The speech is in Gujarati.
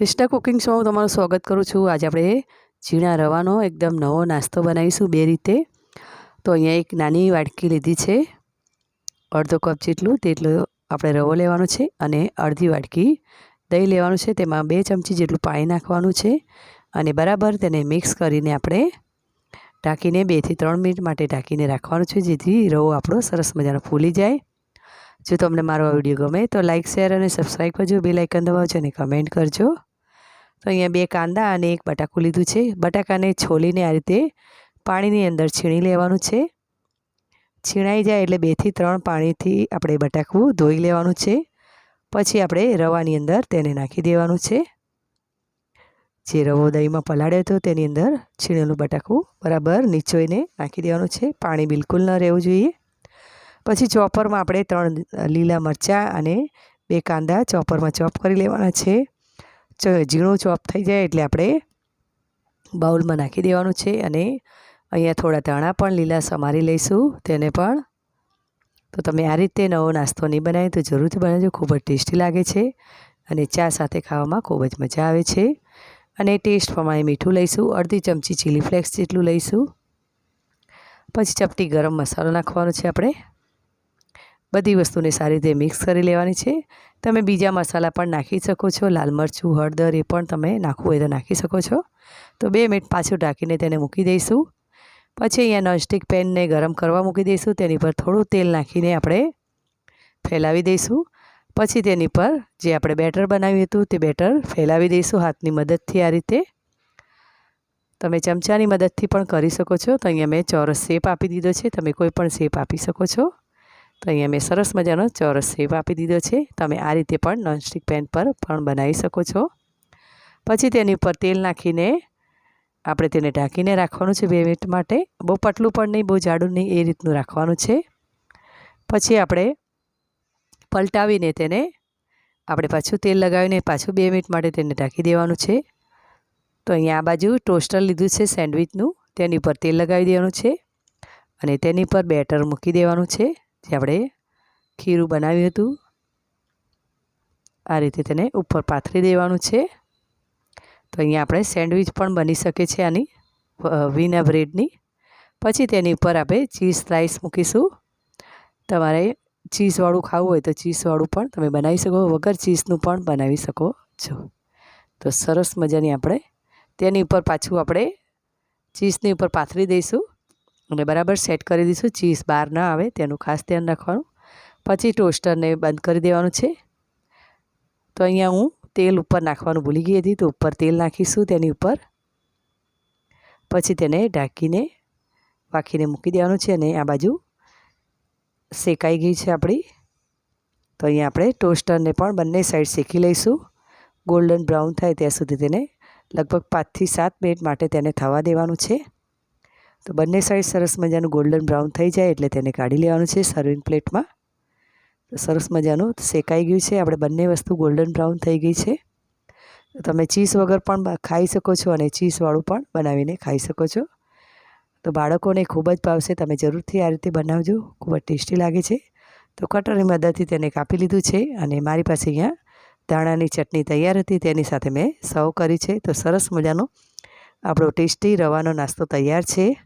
ક્રિષ્ના કુકિંગ શોમાં હું તમારું સ્વાગત કરું છું. આજે આપણે ઝીણા રવાનો એકદમ નવો નાસ્તો બનાવીશું બે રીતે. તો અહીંયા એક નાની વાટકી લીધી છે. અડધો કપ જેટલું તેટલો આપણે રવો લેવાનો છે અને અડધી વાટકી દહીં લેવાનું છે. તેમાં બે ચમચી જેટલું પાણી નાખવાનું છે અને બરાબર તેને મિક્સ કરીને આપણે ઢાંકીને બેથી ત્રણ મિનિટ માટે ઢાંકીને રાખવાનું છે જેથી રવો આપણો સરસ મજાનો ફૂલી જાય. જો તમને મારો આ વીડિયો ગમે તો લાઇક શેર અને સબસ્ક્રાઈબ કરજો. બે લાઇકન દબાવજો અને કમેન્ટ કરજો. તો અહીંયા બે કાંદા અને એક બટાકું લીધું છે. બટાકાને છોલીને આ રીતે પાણીની અંદર છીણી લેવાનું છે. છીણાઈ જાય એટલે બેથી ત્રણ પાણીથી આપણે બટાકું ધોઈ લેવાનું છે. પછી આપણે રવાની અંદર તેને નાખી દેવાનું છે. જે રવો દહીંમાં પલાળ્યો હતો તેની અંદર છીણેલું બટાકું બરાબર નીચોઈને નાખી દેવાનું છે. પાણી બિલકુલ ન રહેવું જોઈએ. પછી ચોપરમાં આપણે ત્રણ લીલા મરચાં અને બે કાંદા ચોપરમાં ચોપ કરી લેવાના છે. ઝીણું ચોપ થઈ જાય એટલે આપણે બાઉલમાં નાખી દેવાનું છે અને અહીંયા થોડા ધાણા પણ લીલા સમારી લઈશું તેને પણ. તો તમે આ રીતે નવો નાસ્તો નહીં બનાવે તો જરૂરથી બનાવજો, ખૂબ જ ટેસ્ટી લાગે છે અને ચા સાથે ખાવામાં ખૂબ જ મજા આવે છે. અને ટેસ્ટ પ્રમાણે મીઠું લઈશું, અડધી ચમચી ચીલી ફ્લેક્સ જેટલું લઈશું. પછી ચપટી ગરમ મસાલો નાખવાનો છે આપણે. બધી વસ્તુને સારી રીતે મિક્સ કરી લેવાની છે. તમે બીજા મસાલા પણ નાખી શકો છો. લાલ મરચું, હળદર એ પણ તમે નાખવું હોય તો નાખી શકો છો. તો બે મિનિટ પાછું ઢાંકીને તેને મૂકી દઈશું. પછી અહીંયા નોનસ્ટિક પેનને ગરમ કરવા મૂકી દઈશું. તેની પર થોડું તેલ નાખીને આપણે ફેલાવી દઈશું. પછી તેની પર જે આપણે બેટર બનાવ્યું હતું તે બેટર ફેલાવી દઈશું હાથની મદદથી આ રીતે. તમે ચમચાની મદદથી પણ કરી શકો છો. તો અહીંયા મેં ચોરસ શેપ આપી દીધો છે. તમે કોઈ પણ શેપ આપી શકો છો. તો અહીંયા મેં સરસ મજાનો ચોરસ શેપ આપી દીધો છે. તમે આ રીતે પણ નોનસ્ટિક પેન પર પણ બનાવી શકો છો. પછી તેની ઉપર તેલ નાખીને આપણે તેને ઢાંકીને રાખવાનું છે બે મિનિટ માટે. બહુ પતલું પણ નહીં, બહુ જાડું નહીં, એ રીતનું રાખવાનું છે. પછી આપણે પલટાવીને તેને આપણે પાછું તેલ લગાવીને પાછું બે મિનિટ માટે તેને ઢાંકી દેવાનું છે. તો અહીંયા આ બાજુ ટોસ્ટર લીધું છે સેન્ડવિચનું. તેની ઉપર તેલ લગાવી દેવાનું છે અને તેની પર બેટર મૂકી દેવાનું છે. જે આપણે ખીરું બનાવ્યું હતું, આ રીતે તેને ઉપર પાથરી દેવાનું છે. તો અહીંયા આપણે સેન્ડવિચ પણ બની શકે છે આની વિના બ્રેડની. પછી તેની ઉપર આપણે ચીઝ સ્લાઈસ મૂકીશું. તમારે ચીઝવાળું ખાવું હોય તો ચીઝવાળું પણ તમે બનાવી શકો, વગર ચીઝનું પણ બનાવી શકો છો. તો સરસ મજાની આપણે તેની ઉપર પાછું આપણે ચીઝની ઉપર પાથરી દઈશું. અને બરાબર સેટ કરી દઈશું. ચીઝ બહાર ના આવે, તેનું ખાસ ધ્યાન રાખવાનું. પછી ટોસ્ટરને બંધ કરી દેવાનું છે. તો અહીંયા હું તેલ ઉપર નાખવાનું ભૂલી ગઈ હતી, તો ઉપર તેલ નાખીશું તેની ઉપર. પછી તેને ઢાંકીને વાખીને મૂકી દેવાનું છે અને આ બાજુ શેકાઈ ગઈ છે આપણી. તો અહીંયા આપણે ટોસ્ટરને પણ બંને સાઈડ શેકી લઈશું. ગોલ્ડન બ્રાઉન થાય ત્યાં સુધી તેને લગભગ પાંચથી સાત મિનિટ માટે તેને થવા દેવાનું છે. તો બંને સાઈડ સરસ મજાનું ગોલ્ડન બ્રાઉન થઈ જાય એટલે તેને કાઢી લેવાનું છે સર્વિંગ પ્લેટમાં તો સરસ મજાનું શેકાઈ ગયું છે. આપણે બંને વસ્તુ ગોલ્ડન બ્રાઉન થઈ ગઈ છે. તમે ચીઝ વગર પણ ખાઈ શકો છો અને ચીઝવાળું પણ બનાવીને ખાઈ શકો છો. તો બાળકોને ખૂબ જ ભાવશે. તમે જરૂરથી આ રીતે બનાવજો. ખૂબ જ ટેસ્ટી લાગે છે. તો કટરની મદદથી તેને કાપી લીધું છે અને મારી પાસે અહીંયા ધાણાની ચટણી તૈયાર હતી. તેની સાથે મેં સર્વ કરી છે. તો સરસ મજાનો આપણો ટેસ્ટી રવાનો નાસ્તો તૈયાર છે.